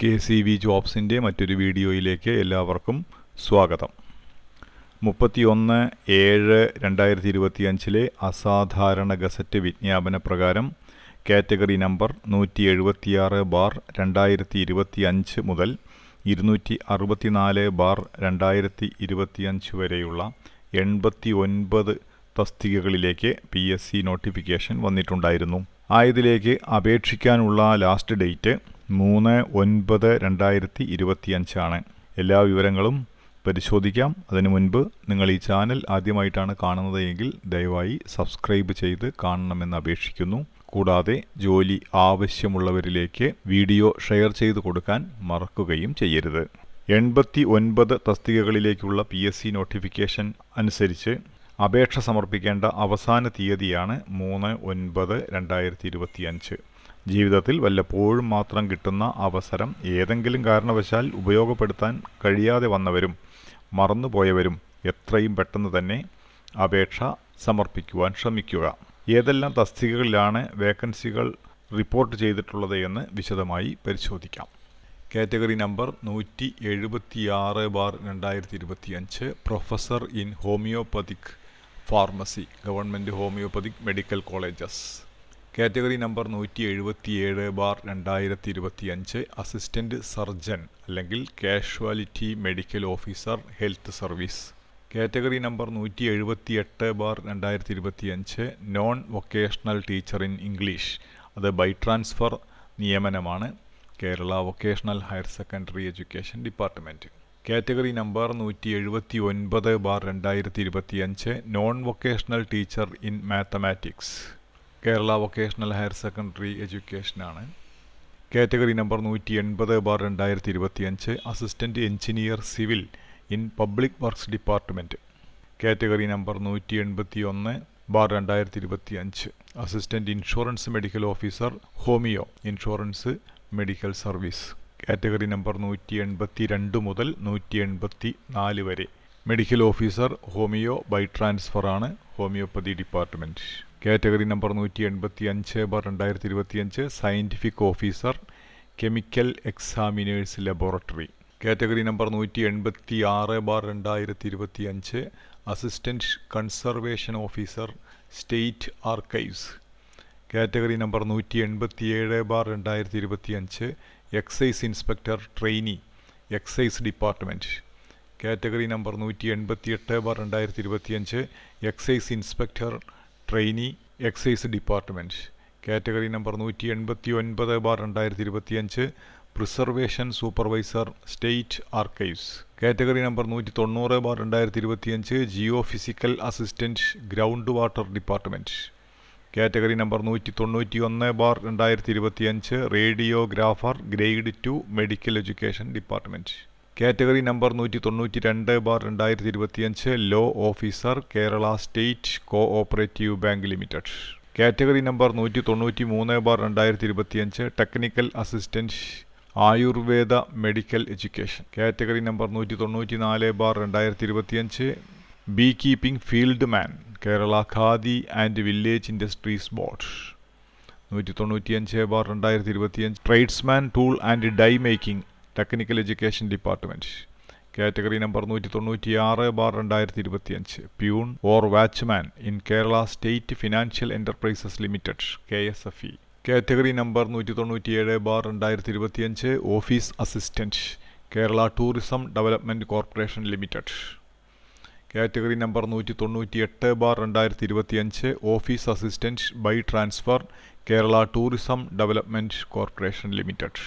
K C V ജോബ്സിന്റെ മറ്റൊരു വീഡിയോയിലേക്ക് എല്ലാവർക്കും സ്വാഗതം. മുപ്പത്തിയൊന്ന് ഏഴ് രണ്ടായിരത്തി ഇരുപത്തിയഞ്ചിലെ അസാധാരണ ഗസറ്റ് വിജ്ഞാപന പ്രകാരം കാറ്റഗറി നമ്പർ നൂറ്റി എഴുപത്തിയാറ് ബാർ രണ്ടായിരത്തി ഇരുപത്തി അഞ്ച് മുതൽ ഇരുന്നൂറ്റി അറുപത്തിനാല് ബാർ രണ്ടായിരത്തി ഇരുപത്തിയഞ്ച് വരെയുള്ള എൺപത്തി ഒൻപത് തസ്തികകളിലേക്ക് പി എസ് സി നോട്ടിഫിക്കേഷൻ വന്നിട്ടുണ്ടായിരുന്നു. ആയതിലേക്ക് അപേക്ഷിക്കാനുള്ള ലാസ്റ്റ് ഡേറ്റ് മൂന്ന് ഒൻപത് രണ്ടായിരത്തി ഇരുപത്തിയഞ്ചാണ്. എല്ലാ വിവരങ്ങളും പരിശോധിക്കാം. അതിനു മുൻപ് നിങ്ങൾ ഈ ചാനൽ ആദ്യമായിട്ടാണ് കാണുന്നത് എങ്കിൽ ദയവായി സബ്സ്ക്രൈബ് ചെയ്ത് കാണണമെന്ന് അപേക്ഷിക്കുന്നു. കൂടാതെ ജോലി ആവശ്യമുള്ളവരിലേക്ക് വീഡിയോ ഷെയർ ചെയ്ത് കൊടുക്കാൻ മറക്കുകയും ചെയ്യരുത്. എൺപത്തി ഒൻപത് തസ്തികകളിലേക്കുള്ള പി എസ് സി നോട്ടിഫിക്കേഷൻ അനുസരിച്ച് അപേക്ഷ സമർപ്പിക്കേണ്ട അവസാന തീയതിയാണ് മൂന്ന് ഒൻപത് രണ്ടായിരത്തി ഇരുപത്തി അഞ്ച് ജീവിതത്തിൽ വല്ലപ്പോഴും മാത്രം കിട്ടുന്ന അവസരം ഏതെങ്കിലും കാരണവശാൽ ഉപയോഗപ്പെടുത്താൻ കഴിയാതെ വന്നവരും മറന്നുപോയവരും എത്രയും പെട്ടെന്ന് തന്നെ അപേക്ഷ സമർപ്പിക്കുവാൻ ശ്രമിക്കുക. ഏതെല്ലാം തസ്തികകളിലാണ് വേക്കൻസികൾ റിപ്പോർട്ട് ചെയ്തിട്ടുള്ളത് എന്ന് വിശദമായി പരിശോധിക്കാം. കാറ്റഗറി നമ്പർ നൂറ്റി എഴുപത്തിയാറ് ബാർ രണ്ടായിരത്തി ഇരുപത്തി അഞ്ച് professor in homoeopathic pharmacy government homoeopathic medical colleges. Category number നൂറ്റി എഴുപത്തിയേഴ് ബാർ രണ്ടായിരത്തി ഇരുപത്തി അഞ്ച് അസിസ്റ്റന്റ് സർജൻ അല്ലെങ്കിൽ casualty medical officer health service. Category number നൂറ്റി എഴുപത്തി എട്ട് ബാർ രണ്ടായിരത്തി ഇരുപത്തി അഞ്ച് non vocational teacher in English. അത് by transfer നിയമനമാണ്. Kerala vocational higher secondary education department category number നൂറ്റി എഴുപത്തി ഒൻപത് ബാർ രണ്ടായിരത്തി ഇരുപത്തി അഞ്ച് non vocational teacher in mathematics. Kerala vocational higher secondary എഡ്യൂക്കേഷനാണ്. Category number നൂറ്റി എൺപത് ബാർ രണ്ടായിരത്തി ഇരുപത്തി അഞ്ച് assistant engineer civil in public works department category number നൂറ്റി എൺപത്തി ഒന്ന് ബാർ രണ്ടായിരത്തി ഇരുപത്തി അഞ്ച് assistant insurance medical officer homoeo insurance medical service. Category number നൂറ്റി എൺപത്തി രണ്ട് മുതൽ നൂറ്റി എൺപത്തി നാല് വരെ. Medical officer homoeo by transfer ആണ് ഹോമിയോപ്പതി ഡിപ്പാർട്ട്മെന്റ് കാറ്റഗറി നമ്പർ നൂറ്റി എൺപത്തി അഞ്ച് ബാർ രണ്ടായിരത്തി ഇരുപത്തി അഞ്ച് scientific officer chemical examiners laboratory. Category number നൂറ്റി എൺപത്തി ആറ് ബാർ രണ്ടായിരത്തി ഇരുപത്തി അഞ്ച് assistant conservation officer state archives. Category number നൂറ്റി എൺപത്തി ഏഴ് ബാർ രണ്ടായിരത്തി ഇരുപത്തി അഞ്ച് excise inspector trainee excise department category number നൂറ്റി എൺപത്തി എട്ട് ബാർ രണ്ടായിരത്തി ഇരുപത്തി അഞ്ച് excise inspector trainee excise department category number നൂറ്റി എൺപത്തി ഒൻപത് ബാർ രണ്ടായിരത്തി ഇരുപത്തി അഞ്ച് preservation supervisor state archives category number നൂറ്റി തൊണ്ണൂറ് ബാർ രണ്ടായിരത്തി ഇരുപത്തിയഞ്ച് geophysical assistant ground water department category number നൂറ്റി തൊണ്ണൂറ്റി ഒന്ന് ബാർ രണ്ടായിരത്തി ഇരുപത്തിയഞ്ച് radiographer grade two medical education department category number നൂറ്റി തൊണ്ണൂറ്റി രണ്ട് ബാർ രണ്ടായിരത്തി ഇരുപത്തിയഞ്ച് law officer Kerala state cooperative bank limited. Category number നൂറ്റി തൊണ്ണൂറ്റി മൂന്ന് ബാർ രണ്ടായിരത്തി ഇരുപത്തിയഞ്ച് technical assistant Ayurveda medical education. Category number നൂറ്റി തൊണ്ണൂറ്റി നാല് ബാർ രണ്ടായിരത്തി ഇരുപത്തിയഞ്ച് bee keeping field man Kerala khadi and village industries board. നൂറ്റി തൊണ്ണൂറ്റിയഞ്ച് ബാർ രണ്ടായിരത്തി ഇരുപത്തിയഞ്ച് tradesman tool and die making technical education department category number നൂറ്റി തൊണ്ണൂറ്റി ആറ് ബാർ രണ്ടായിരത്തി ഇരുപത്തിയഞ്ച് peon or watchman in Kerala state financial enterprises limited K S F E category number നൂറ്റി തൊണ്ണൂറ്റിയേഴ് ബാർ രണ്ടായിരത്തി ഇരുപത്തിയഞ്ച് office assistant Kerala tourism development corporation limited category number നൂറ്റി തൊണ്ണൂറ്റി എട്ട് ബാർ രണ്ടായിരത്തി ഇരുപത്തിയഞ്ച് office assistant by transfer Kerala tourism development corporation limited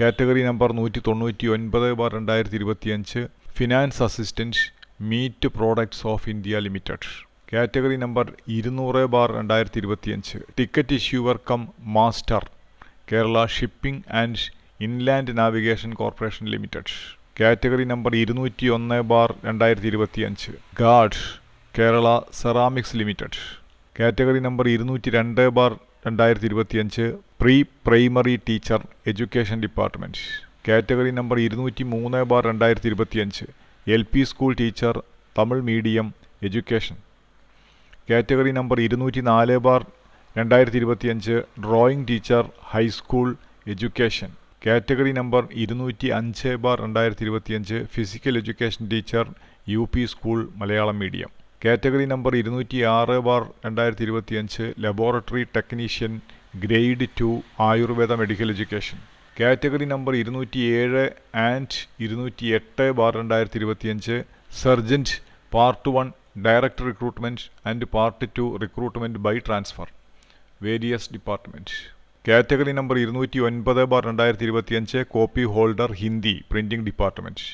category number നൂറ്റി തൊണ്ണൂറ്റി ഒൻപത് ബാർ രണ്ടായിരത്തി ഇരുപത്തിയഞ്ച് finance assistant meat products of India limited. Category number ഇരുന്നൂറ് ബാർ രണ്ടായിരത്തി ഇരുപത്തിയഞ്ച് ticket issuer cum master Kerala shipping and inland navigation corporation limited. Category number ഇരുന്നൂറ്റി ഒന്ന് ബാർ രണ്ടായിരത്തി ഇരുപത്തിയഞ്ച് guard Kerala ceramics limited. Category number ഇരുന്നൂറ്റി രണ്ട് ബാർ രണ്ടായിരത്തി ഇരുപത്തിയഞ്ച് pre primary teacher education department category number ഇരുന്നൂറ്റി മൂന്ന് ബാർ രണ്ടായിരത്തി ഇരുപത്തിയഞ്ച് L P school teacher Tamil medium education. Category number ഇരുന്നൂറ്റി നാല് ബാർ രണ്ടായിരത്തി ഇരുപത്തിയഞ്ച് drawing teacher high school education. Category number ഇരുന്നൂറ്റി അഞ്ച് ബാർ രണ്ടായിരത്തി ഇരുപത്തിയഞ്ച് physical education teacher U P school Malayalam medium. Category number ഇരുന്നൂറ്റി ആറ് ബാർ രണ്ടായിരത്തി ഇരുപത്തിയഞ്ച് laboratory technician grade two Ayurveda medical education. Category number ഇരുന്നൂറ്റി ഏഴ് ആൻഡ് ഇരുന്നൂറ്റി എട്ട് ബാർ രണ്ടായിരത്തി ഇരുപത്തിയഞ്ച് sergeant part one direct recruitment and part two recruitment by transfer. Various department category number ഇരുന്നൂറ്റി ഒൻപത് ബാർ രണ്ടായിരത്തി ഇരുപത്തിയഞ്ച് copy holder Hindi printing department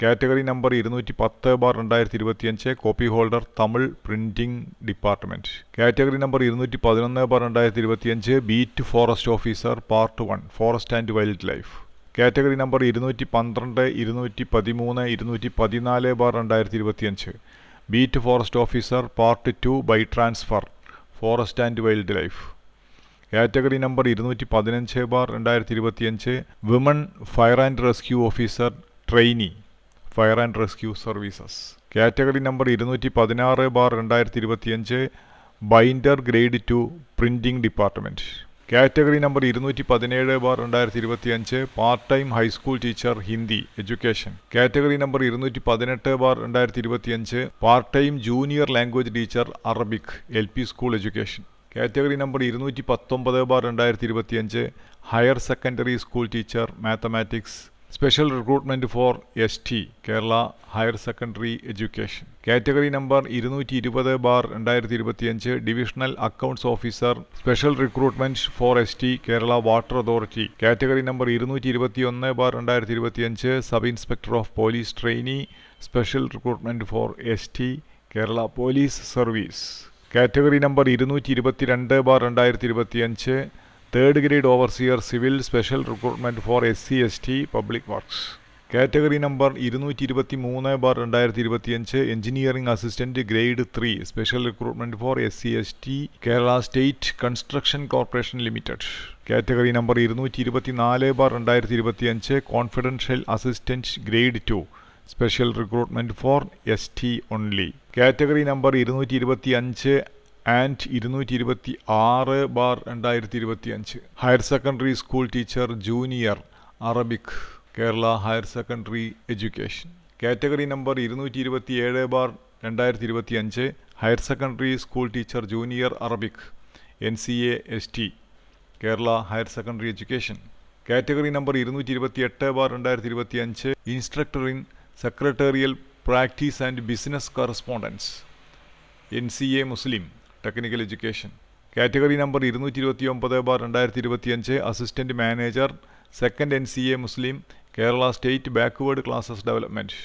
category number ഇരുന്നൂറ്റി പത്ത് ബാർ രണ്ടായിരത്തി ഇരുപത്തിയഞ്ച് copy holder Tamil printing department category number ഇരുന്നൂറ്റി പതിനൊന്ന് ബാർ രണ്ടായിരത്തി ഇരുപത്തിയഞ്ച് beat forest officer part one forest and wildlife. Category number ഇരുന്നൂറ്റി പന്ത്രണ്ട് ഇരുന്നൂറ്റി പതിമൂന്ന് ഇരുന്നൂറ്റി പതിനാല് ബാർ രണ്ടായിരത്തി ഇരുപത്തിയഞ്ച് beat forest officer part two by transfer forest and wildlife. Category number ഇരുന്നൂറ്റി പതിനഞ്ച് ബാർ രണ്ടായിരത്തി ഇരുപത്തിയഞ്ച് women fire and rescue officer trainee. Fire and rescue services. Category number ഇരുന്നൂറ്റി പതിനാറ് ബാർ രണ്ടായിരത്തി ഇരുപത്തിയഞ്ച് binder grade two printing department category number ഇരുന്നൂറ്റി പതിനേഴ് ബാർ രണ്ടായിരത്തി ഇരുപത്തിയഞ്ച് part time high school teacher Hindi education. Category number ഇരുന്നൂറ്റി പതിനെട്ട് ബാർ രണ്ടായിരത്തി ഇരുപത്തിയഞ്ച് part time junior language teacher Arabic L P school education. Category number ഇരുന്നൂറ്റി പത്തൊമ്പത് ബാർ രണ്ടായിരത്തി ഇരുപത്തിയഞ്ച് higher secondary school teacher mathematics special recruitment for S T Kerala higher secondary education category number ഇരുന്നൂറ്റി ഇരുപത് ബാർ രണ്ടായിരത്തി ഇരുപത്തിയഞ്ച് divisional accounts officer special recruitment for S T Kerala water authority category number ഇരുന്നൂറ്റി ഇരുപത്തി ഒന്ന് bar രണ്ടായിരത്തി ഇരുപത്തിയഞ്ച് sub inspector of police trainee special recruitment for S T Kerala police service category number ഇരുന്നൂറ്റി ഇരുപത്തിരണ്ട് ബാർ രണ്ടായിരത്തി ഇരുപത്തിയഞ്ച് third grade overseer civil special recruitment for S C S T public works category number ഇരുന്നൂറ്റി ഇരുപത്തി മൂന്ന് bar രണ്ടായിരത്തി ഇരുപത്തിയഞ്ച് engineering assistant grade three special recruitment for S C S T Kerala state construction corporation limited category number ഇരുന്നൂറ്റി ഇരുപത്തി നാല് bar രണ്ടായിരത്തി ഇരുപത്തിയഞ്ച് confidential assistant grade two special recruitment for S T only category number ഇരുന്നൂറ്റി ഇരുപത്തി അഞ്ച് and ഇരുന്നൂറ്റി ഇരുപത്തി ആറ് ബാർ രണ്ടായിരത്തി ഇരുപത്തി അഞ്ച് higher secondary school teacher junior Arabic Kerala higher secondary education. Category number ഇരുന്നൂറ്റി ഇരുപത്തി ഏഴ് ബാർ രണ്ടായിരത്തി ഇരുപത്തി അഞ്ച് higher secondary school teacher junior Arabic N C A S T Kerala higher secondary education. Category number ഇരുന്നൂറ്റി ഇരുപത്തി എട്ട് ബാർ രണ്ടായിരത്തി ഇരുപത്തി അഞ്ച് instructor in secretarial practice and business correspondence N C A Muslim. Technical education. Category number ഇരുന്നൂറ്റി ഇരുപത്തി ഒമ്പത് bar രണ്ടായിരത്തി ഇരുപത്തിയഞ്ച് assistant manager second N C A Muslim Kerala state backward classes development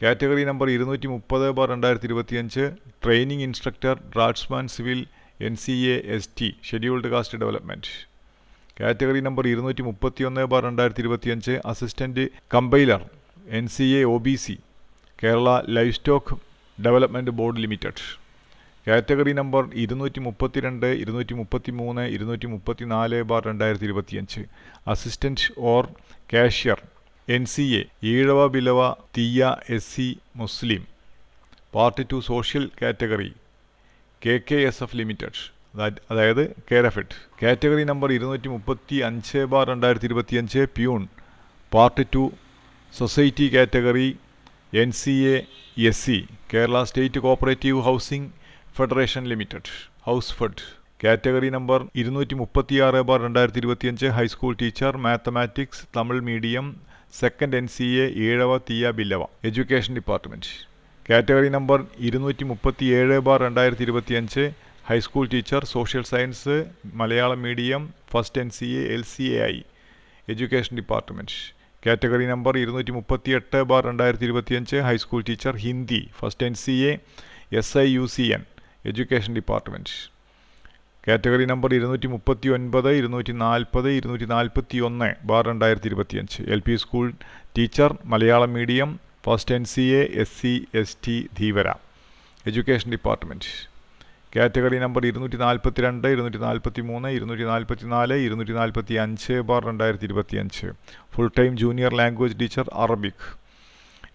category number ഇരുന്നൂറ്റി മുപ്പത് ബാർ രണ്ടായിരത്തി ഇരുപത്തിയഞ്ച് training instructor draftsman civil N C A S T scheduled caste development category number ഇരുന്നൂറ്റി മുപ്പത്തി ഒന്ന് ബാർ രണ്ടായിരത്തി ഇരുപത്തിയഞ്ച് assistant compiler N C A O B C Kerala livestock development board limited. Category number ഇരുന്നൂറ്റി മുപ്പത്തിരണ്ട് ഇരുന്നൂറ്റി മുപ്പത്തി മൂന്ന് ഇരുന്നൂറ്റി മുപ്പത്തി നാല് ബാർ രണ്ടായിരത്തി ഇരുപത്തിയഞ്ച് assistant or cashier N C A Ezhava Billava Thiyya S C Muslim. Part two social category K K S F limited. അതായത് കേരഫെഡ്. കാറ്റഗറി നമ്പർ ഇരുന്നൂറ്റി മുപ്പത്തി അഞ്ച് ബാർ രണ്ടായിരത്തി ഇരുപത്തിയഞ്ച് peon. Part two society category N C A S C. Kerala state cooperative housing federation limited house fed. Category number ഇരുന്നൂറ്റി മുപ്പത്തിയാറ് bar രണ്ടായിരത്തി ഇരുപത്തിയഞ്ച് high school teacher mathematics Tamil medium second N C A Ezhava Thiyya Billava. Education department category number ഇരുന്നൂറ്റി മുപ്പത്തി ഏഴ് bar രണ്ടായിരത്തി ഇരുപത്തിയഞ്ച് high school teacher social science Malayalam medium first N C A L C A I education department category number ഇരുന്നൂറ്റി മുപ്പത്തി എട്ട് bar രണ്ടായിരത്തി ഇരുപത്തിയഞ്ച് high school teacher Hindi first N C A S I U C N. Education department category number ഇരുന്നൂറ്റി മുപ്പത്തി ഒൻപത് ഇരുന്നൂറ്റി നാൽപ്പത് ഇരുന്നൂറ്റി നാൽപ്പത്തി ഒന്ന് ബാർ രണ്ടായിരത്തി ഇരുപത്തിയഞ്ച് L P school teacher Malayalam medium first N C A S C S T Dheevara. Education department category number ഇരുന്നൂറ്റി നാൽപ്പത്തി രണ്ട് ഇരുന്നൂറ്റി നാൽപ്പത്തി മൂന്ന് ഇരുന്നൂറ്റി നാൽപ്പത്തി നാല് ഇരുന്നൂറ്റി നാൽപ്പത്തി അഞ്ച് ബാർ രണ്ടായിരത്തി ഇരുപത്തി അഞ്ച് full time junior language teacher Arabic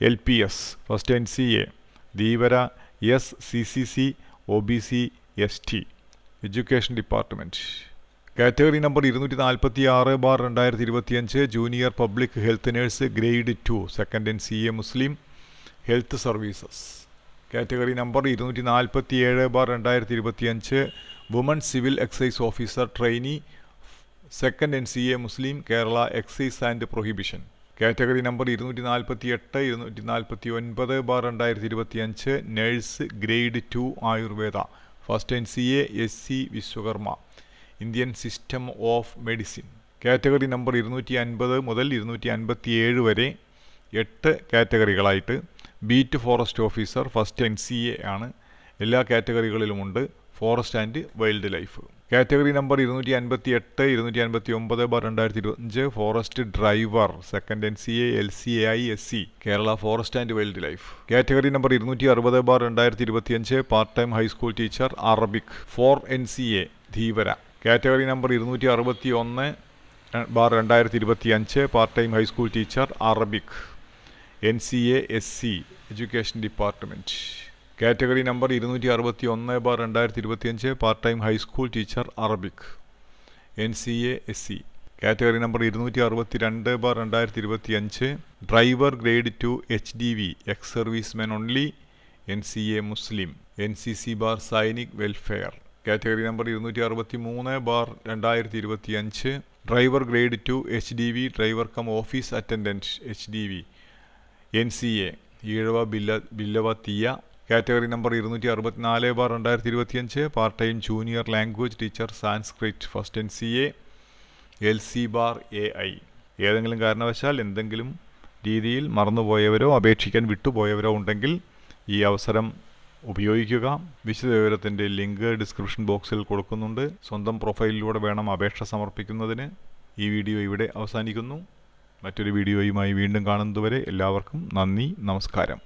L P S first N C A Dheevara S C C C O B C S T education department category number ഇരുന്നൂറ്റി നാൽപ്പത്തി ആറ് ബാർ രണ്ടായിരത്തി ഇരുപത്തിയഞ്ച് junior public health nurse grade two second N C A Muslim health services category number ഇരുന്നൂറ്റി നാൽപ്പത്തി ഏഴ് bar രണ്ടായിരത്തി ഇരുപത്തിയഞ്ച് woman civil excise officer trainee second N C A Muslim Kerala excise and prohibition category number ഇരുന്നൂറ്റി നാൽപ്പത്തി എട്ട് ഇരുന്നൂറ്റി നാൽപ്പത്തി ഒൻപത് ബാർ രണ്ടായിരത്തി ഇരുപത്തി അഞ്ച് nurse grade two Ayurveda. First N C A S C Vishwakarma. Indian system of medicine. Category number ഇരുന്നൂറ്റി അൻപത് മുതൽ ഇരുന്നൂറ്റി അൻപത്തി ഏഴ് വരെ എട്ട് കാറ്റഗറികളായിട്ട് beat forest officer first N C A ആണ്. എല്ലാ കാറ്റഗറികളിലുമുണ്ട് forest and wildlife. Category number ഇരുന്നൂറ്റി അൻപത്തി എട്ട് ഇരുന്നൂറ്റി അൻപത്തി ഒമ്പത് ബാർ രണ്ടായിരത്തി ഇരുപത്തഞ്ച് forest driver second N C A L C A I S C. Kerala forest and wild life. Category number ഇരുന്നൂറ്റി അറുപത് ബാർ രണ്ടായിരത്തി ഇരുപത്തിയഞ്ച് part time high school teacher Arabic. Four N C A Dheevara. Category number ഇരുന്നൂറ്റി അറുപത്തി ഒന്ന് bar രണ്ടായിരത്തി ഇരുപത്തി അഞ്ച് part time high school teacher Arabic. N C A S C education department. Category number ഇരുന്നൂറ്റി അറുപത്തി ഒന്ന് ബാർ രണ്ടായിരത്തി ഇരുപത്തിയഞ്ച് part time high school teacher Arabic. N C A S C. Category number ഇരുന്നൂറ്റി അറുപത്തി രണ്ട് ബാർ രണ്ടായിരത്തി ഇരുപത്തി അഞ്ച് driver grade two H D V ex service men only. N C A Muslim. N C C bar Sainik welfare. Category number ഇരുന്നൂറ്റി അറുപത്തി മൂന്ന് bar രണ്ടായിരത്തി ഇരുപത്തി അഞ്ച് driver grade two H D V driver cum office attendance H D V. N C A Ezhava ബില്ല ബില്ലവ തീയ category number ഇരുന്നൂറ്റി അറുപത്തിനാല് bar രണ്ടായിരത്തി ഇരുപത്തിയഞ്ച് part time junior language teacher Sanskrit first N C A L C bar A I. ഏതെങ്കിലും കാരണവശാൽ എന്തെങ്കിലും രീതിയിൽ മറന്നുപോയവരോ അപേക്ഷിക്കാൻ വിട്ടുപോയവരോ ഉണ്ടെങ്കിൽ ഈ അവസരം ഉപയോഗിക്കുക. വിശദ വിശദവിവരത്തിന്റെ ലിങ്ക് ഡിസ്ക്രിപ്ഷൻ ബോക്സിൽ കൊടുക്കുന്നുണ്ട്. സ്വന്തം പ്രൊഫൈലിലൂടെ വേണം അപേക്ഷ സമർപ്പിക്കുന്നതിന്. ഈ വീഡിയോ ഇവിടെ അവസാനിക്കുന്നു. മറ്റൊരു വീഡിയോയുമായി വീണ്ടും കാണുന്നതുവരെ എല്ലാവർക്കും നന്ദി നമസ്കാരം.